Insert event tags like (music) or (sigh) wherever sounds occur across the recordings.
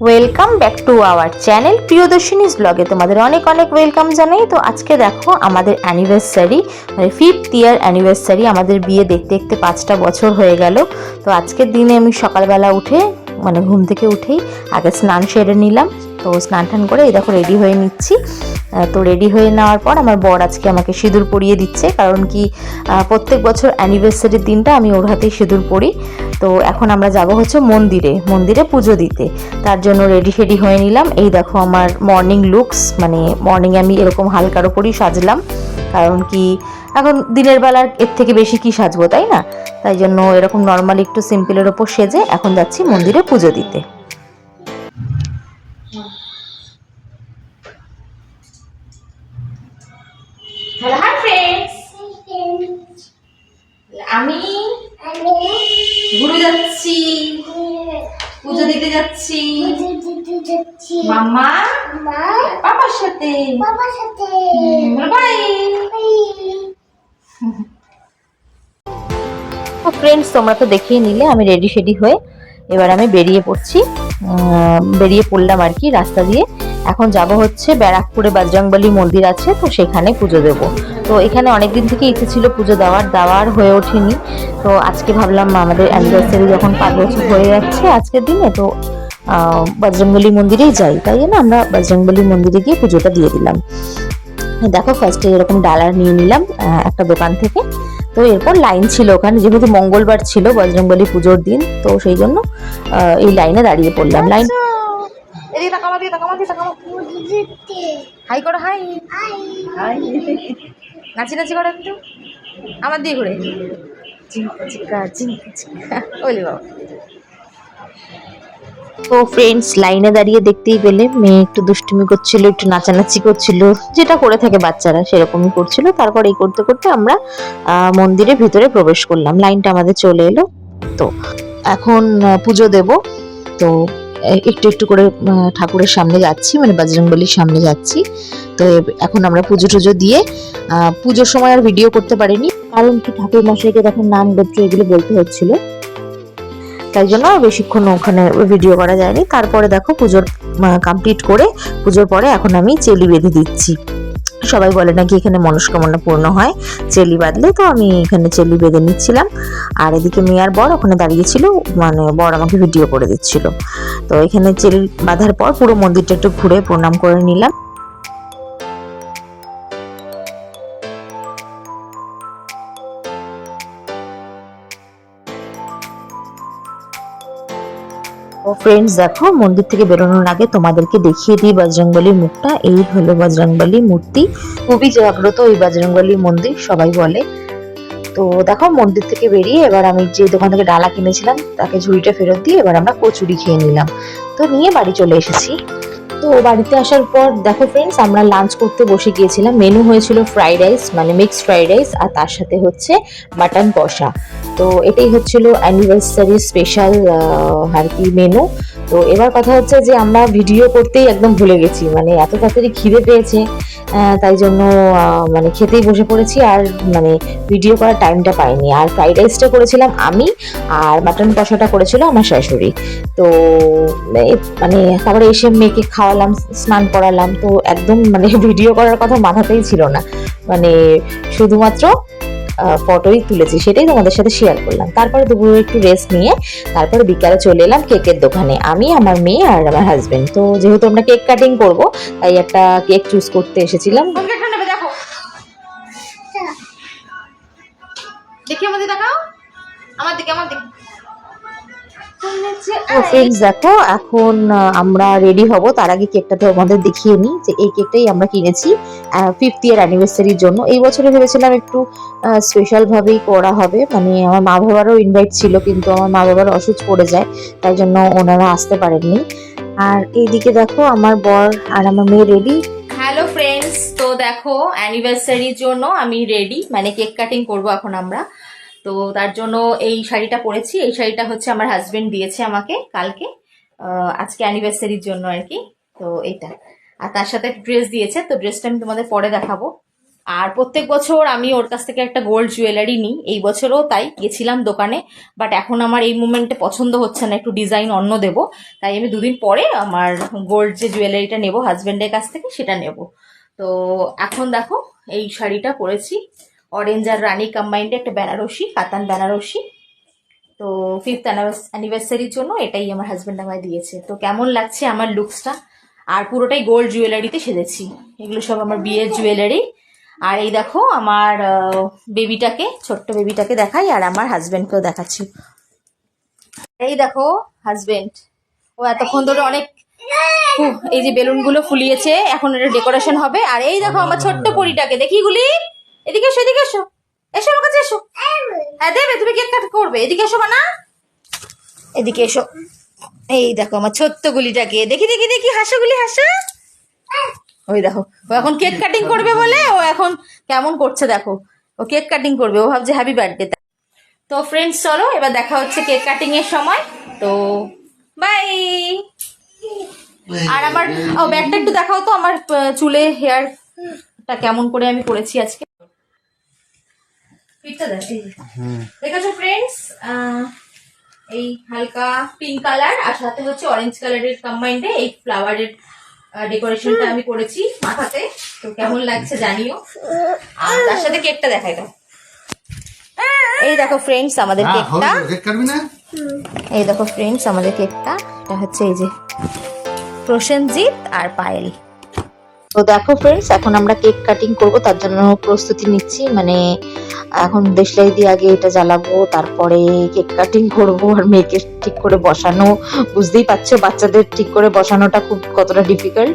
Welcome back to our channel Priyadarshini's ব্লগে তোমাদের অনেক অনেক ওয়েলকাম জানাই। তো আজকে দেখো আমাদের অ্যানিভার্সারি মানে ফিফথ ইয়ার অ্যানিভার্সারি আমাদের বিয়ে দেখতে দেখতে পাঁচটা বছর হয়ে গেল। তো আজকের দিনে আমি সকালবেলা উঠে মানে ঘুম থেকে উঠেই আগে স্নান সেরে নিলাম। তো স্নান টান করে এই দেখো রেডি হয়ে নিচ্ছি। তো রেডি হয়ে নেওয়ার পর আমার বর আজকে আমাকে সিঁদুর পরিয়ে দিচ্ছে। কারণ কি প্রত্যেক বছর অ্যানিভার্সারির দিনটা আমি ওর হাতেই সিঁদুর পরি। তো এখন আমরা যাব হচ্ছে মন্দিরে মন্দিরে পুজো দিতে। তার জন্য রেডি ফেডি হয়ে নিলাম। এই দেখো আমার মর্নিং লুকস মানে মর্নিং আমি এরকম হালকার ওপরই সাজলাম। কারণ কি, এখন দিনের বেলার এর থেকে বেশি কি সাজবো, তাই না? তাই জন্য এরকম নর্মালি একটু সিম্পলের ওপর সেজে এখন যাচ্ছি মন্দিরে পুজো দিতে। হ্যালো হাই ফ্রেন্ডস আমি ঘুরে যাচ্ছি, পুজো দিতে যাচ্ছি। মাম্মা, পাপার সাথে। বাই ফ্রেন্ডস তোমরা তো দেখিয়ে নিলে, আমি রেডি শেডি হয়ে এবার আমি বেরিয়ে পড়ছি। বেরিয়ে পড়লাম আর কি, রাস্তা দিয়ে। এখন যাব হচ্ছে ব্যারাকপুরে বজরংবলী মন্দির আছে, তো সেখানে পুজো দেব। তো এখানে অনেকদিন থেকে ইচ্ছে ছিল পুজো দেওয়ার দেওয়ার হয়ে ওঠেনি। তো আজকে ভাবলাম আমাদের অ্যানিভার্সারি যখন পাঁচ বছর হয়ে যাচ্ছে আজকের দিনে, তো বজরংবলী মন্দিরেই যাই। তাই জন্য আমরা বজরংবলী মন্দিরে গিয়ে পুজোটা দিয়ে দিলাম। দেখো ফার্স্টে এরকম ডালার নিয়ে নিলাম একটা দোকান থেকে। তো এরপর লাইন ছিল ওখানে, যেহেতু মঙ্গলবার ছিল বজরংবলী পুজোর দিন, তো সেই জন্য এই লাইনে দাঁড়িয়ে পড়লাম। লাইন এদিকে তাকাও এদিকে তাকাও এদিকে তাকাও। হাই করো হাই। হাই। নাচি নাচি করো একটু। আমার দিয়ে ঘুরে। চিঙ্কা চিকা চিঙ্কা চিকা। ওলে বাবা। তো ফ্রেন্ডস লাইনে দাঁড়িয়ে দেখতেই পেলে মেয়ে একটু দুষ্টুমি করছিল একটু নাচানাচি করছিল যেটা করে থাকে বাচ্চারা সেরকমই করছিল। তারপর এই করতে করতে আমরা মন্দিরের ভিতরে প্রবেশ করলাম। লাইনটা আমাদের চলে এলো। তো এখন পুজো দেব। তো একটু একটু করে ঠাকুরের সামনে যাচ্ছি মানে বজরংবলির সামনে যাচ্ছি। তো এখন আমরা পুজো টুজো দিয়ে পুজোর সময় আর ভিডিও করতে পারিনি, কারণ কি ঠাকুর মশাইকে তখন নাম গোত্র এগুলো বলতে হচ্ছিল। তাই জন্য বেশিক্ষণ ওখানে ভিডিও করা যায়নি। তারপরে দেখো পুজোর কমপ্লিট করে পুজোর পরে এখন আমি চেলি বেঁধে দিচ্ছি। সবাই বলে নাকি এখানে মনস্কামনা পূর্ণ হয়। চেলি বাঁধলে তো আমি এখানে চেলি বেঁধে নিচ্ছিলাম। আর এদিকে মেয়ার বর ওখানে দাঁড়িয়েছিল মানে বর আমাকে ভিডিও করে দিচ্ছিল। তো এখানে চেলি বাঁধার পর পুরো মন্দিরটা একটু ঘুরে প্রণাম করে নিলাম। ফ্রেন্ডস দেখো, মন্দির থেকে বেরোনোর আগে তোমাদেরকে দেখিয়ে দিই বজরংবলীর মুখটা। এই হলো বজরংবলী মূর্তি। খুবই জাগ্রত ওই বজরংবলী মন্দির, সবাই বলে। তো দেখো, মন্দির থেকে বেরিয়ে এবার আমি যে দোকান থেকে ডালা কিনেছিলাম, তাকে ঝুড়িটা ফেরত দিয়ে এবার আমরা কচুরি খেয়ে নিলাম। তো নিয়ে বাড়ি চলে এসেছি। তো বাড়িতে আসার পর, দেখো ফ্রেন্ডস আমরা লাঞ্চ করতে বসে গিয়েছিলাম। মেনু হয়েছিল ফ্রাইড রাইস মানে মিক্সড ফ্রাইড রাইস আর তার সাথে হচ্ছে মাটন কষা। তো এটাই হচ্ছিল অ্যানিভার্সারি স্পেশাল আর কি মেনু তো এবার কথা হচ্ছে যে আমরা ভিডিও করতেই একদম ভুলে গেছি মানে এত তাড়াতাড়ি খিদে পেয়েছে তাই জন্য মানে খেতেই বসে পড়েছি আর মানে ভিডিও করার টাইমটা পাইনি। আর ফ্রাইড রাইসটা করেছিলাম আমি, আর মাটন কষাটা করেছিল আমার শাশুড়ি। তো মানে তারপরে এসে মেয়েকে খাওয়ালাম, স্নান করালাম, তো একদম মানে (laughs) ভিডিও করার কথা মাথাতেই ছিল না। মানে শুধুমাত্র ফটোই তুলেছি সেটাই তোমাদের সাথে শেয়ার করলাম। তারপরে দুপুরে একটু রেস্ট নিয়ে তারপরে বিকালে চলে এলাম কেকের দোকানে। আমি আমার মেয়ে আর আমার হাজবেন্ড তো যেহেতু আমরা কেক কাটিং করব তাই একটা কেক চুজ করতে এসেছিলাম। দেখো। দেখি আমাদের দেখাও আমার দিকে আমার দিকে। ফ্রেন্ডস দেখো এখন আমরা রেডি হব। তার আগে কেকটা তো আমাদের দেখিয়ে নিই যে এই কেকটাই আমরা কিনেছি। ফিফথ ইয়ার অ্যানিভার্সারির জন্য। এই বছরে ভেবেছিলাম একটু স্পেশাল ভাবেই করা হবে। মানে আমার মা বাবারও ইনভাইট ছিল, কিন্তু আমার মা বাবার অসুখ পড়ে যায়, তাই জন্য ওনারা আসতে পারেননি। আর এইদিকে দেখো, আমার বর আর আমার মেয়ে রেডি হ্যালো ফ্রেন্ডস তো দেখো অ্যানিভার্সারির জন্য আমি রেডি মানে কেক কাটিং করব এখন আমরা। তো তার জন্য এই শাড়িটা পরেছি। এই শাড়িটা হচ্ছে আমার হাজবেন্ড দিয়েছে আমাকে কালকে। আজকে অ্যানিভার্সারির জন্য আর কি। তো এটা আর তার সাথে ড্রেস দিয়েছে, তো ড্রেসটা আমি তোমাদের পরে দেখাবো। আর প্রত্যেক বছর আমি ওর কাছ থেকে একটা গোল্ড জুয়েলারি নিই। এই বছরও তাই গেছিলাম দোকানে বাট এখন আমার এই মুমেন্টে পছন্দ হচ্ছে না, একটু ডিজাইন অন্য দেব। তাই আমি দুদিন পরে আমার গোল্ড যে জুয়েলারিটা নেব হাজব্যান্ডের কাছ থেকে, সেটা নেব। তো এখন দেখো, এই শাড়িটা পরেছি। অরেঞ্জ আর রানী কম্বাইন্ডে একটা বেনারসি কাতান বেনারসি তো ফিফথ অ্যানিভার্সারির জন্য এটাই আমার হাজব্যান্ড আমায় দিয়েছে। তো কেমন লাগছে আমার লুকসটা আর পুরোটাই গোল্ড জুয়েলারিতে সেজেছি। এগুলো সব আমার বিয়ের জুয়েলারি আর এই দেখো, আমার বেবিটাকে ছোট্ট বেবিটাকে দেখাই, আর আমার হাজব্যান্ডকেও দেখাচ্ছি। এই দেখো হাজবেন্ড ও এতক্ষণ ধরে অনেক এই যে বেলুনগুলো ফুলিয়েছে, এখন এটা ডেকোরেশন হবে। আর এই দেখো, আমার ছোট্ট পরিটাকে। দেখি গুলি এদিকে এসো এদিকে এসো। এসো আমার কাছে, এসো। হ্যাঁ দেবে, তুমি কেক কাট করবে। এদিকে এসো না এদিকে এসো। এই দেখো আমার ছোট্ট গুলিটাকে। দেখি দেখি দেখি হাসো গুলি হাসো। ওই দেখো ও এখন কেক কাটিং করবে বলে ও এখন কেমন করছে দেখো। ও কেক কাটিং করবে ও ভাবছে হ্যাপি বার্থডে তো ফ্রেন্ডস চলো এবার দেখা হচ্ছে কেক কাটিং এর সময়। তো বাই আর আমার ও ব্যাগটা একটু দেখাও তো আমার চুলে হেয়ারটা কেমন করে আমি করেছি আজকে। দেখেছ ফ্রেন্ডস এই হালকা পিঙ্ক কালার আর সাথে হচ্ছে অরেঞ্জ কালারের কম্বাইন্ডে এই ফ্লাওয়ারের ডেকোরেশনটা আমি করেছি মাথাতে। তো কেমন লাগছে জানিও। আর তার সাথে কেকটা দেখাই দাও। এই দেখো ফ্রেন্ডস আমাদের কেকটা এই দেখো ফ্রেন্ডস আমাদের কেকটা এটা হচ্ছে এই যে প্রসেনজিৎ আর পায়েল। তো দেখো ফ্রেন্ডস এখন আমরা কেক কাটিং করব, তার জন্য প্রস্তুতি নিচ্ছি। মানে এখন দেশলাই দিয়ে আগে এটা জ্বালাবো, তারপরে কেক কাটিং করব আর মেয়েকে ঠিক করে বসানো। বুঝতেই পারছ, বাচ্চাদের ঠিক করে বসানোটা খুব কতটা ডিফিকাল্ট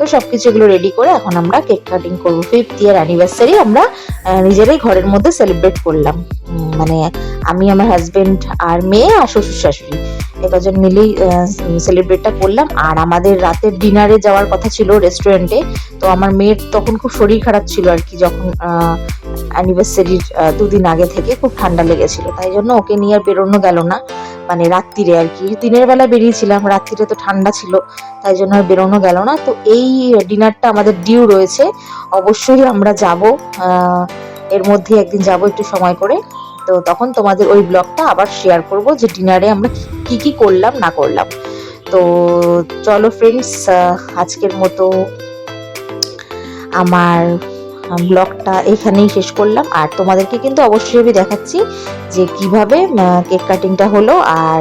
তো সবকিছু এগুলো রেডি করে এখন আমরা কেক কাটিং করব। ফিফথ ইয়ার অ্যানিভার্সারি আমরা নিজেরাই ঘরের মধ্যে সেলিব্রেট করলাম। মানে আমি, আমার হাজবেন্ড আর মেয়ে আর শ্বশুর শাশুড়ি। একজন মিলেই সেলিব্রেটটা করলাম। আর আমাদের রাতের ডিনারে যাওয়ার কথা ছিল রেস্টুরেন্টে তো আমার মেয়ের তখন খুব শরীর খারাপ ছিল আর কি, যখন অ্যানিভার্সারির দুদিন আগে থেকে খুব ঠান্ডা লেগেছিল। তাই জন্য ওকে নিয়ে আর বেরোনো গেল না। মানে রাত্রিরে আর কি। দিনের বেলা বেরিয়েছিলাম, রাত্রিরে তো ঠান্ডা ছিল, তাই জন্য আর বেরোনো গেল না। তো এই ডিনারটা আমাদের ডিউ রয়েছে। অবশ্যই আমরা যাব এর মধ্যে একদিন যাব একটু সময় করে। তো তখন তোমাদের ওই ব্লগটা আবার শেয়ার করব যে ডিনারে আমরা কি কি করলাম, না করলাম। তো চলো ফ্রেন্ডস আজকের মতো আমার ব্লগটা এখানেই শেষ করলাম। আর তোমাদেরকে কিন্তু অবশ্যই আমি দেখাচ্ছি যে কীভাবে কেক কাটিংটা হলো আর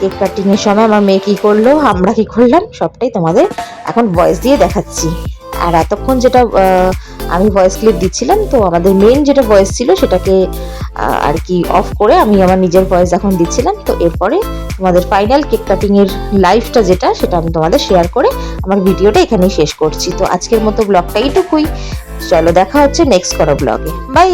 কেক কাটিং এর সময় আমার মেয়ে কি করল, আমরা কি করলাম, সবটাই তোমাদের এখন ভয়েস দিয়ে দেখাচ্ছি। আর এতক্ষণ যেটা আমি ভয়েস ক্লিপ দিচ্ছিলাম, তো আমাদের মেন যেটা ভয়েস ছিল সেটাকে আর কি অফ করে আমি আমার নিজের ভয়েস এখন দিচ্ছিলাম। তো এরপরে তোমাদের ফাইনাল কেক কাটিং এর লাইভটা যেটা, সেটা আমি তোমাদের শেয়ার করে আমার ভিডিওটা এখানেই শেষ করছি। তো আজকের মতো ব্লগটা এইটুকুই। চলো দেখা হচ্ছে নেক্সট কোনো ব্লগে bye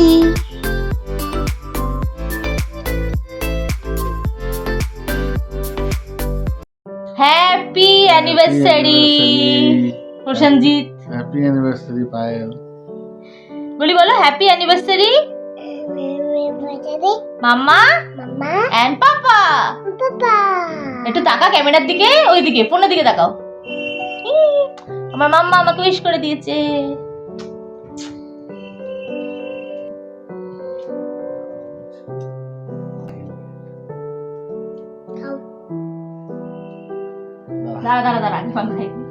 happy anniversary Prosenjit happy anniversary Payel বলি বলো happy anniversary mamma and papa একটু তাকা ক্যামেরার দিকে ওই দিকে ফোনের দিকে তাকাও। আমার মাম্মা আমাকে উইশ করে দিয়েছে। 哒啦哒啦哒啦，你放开。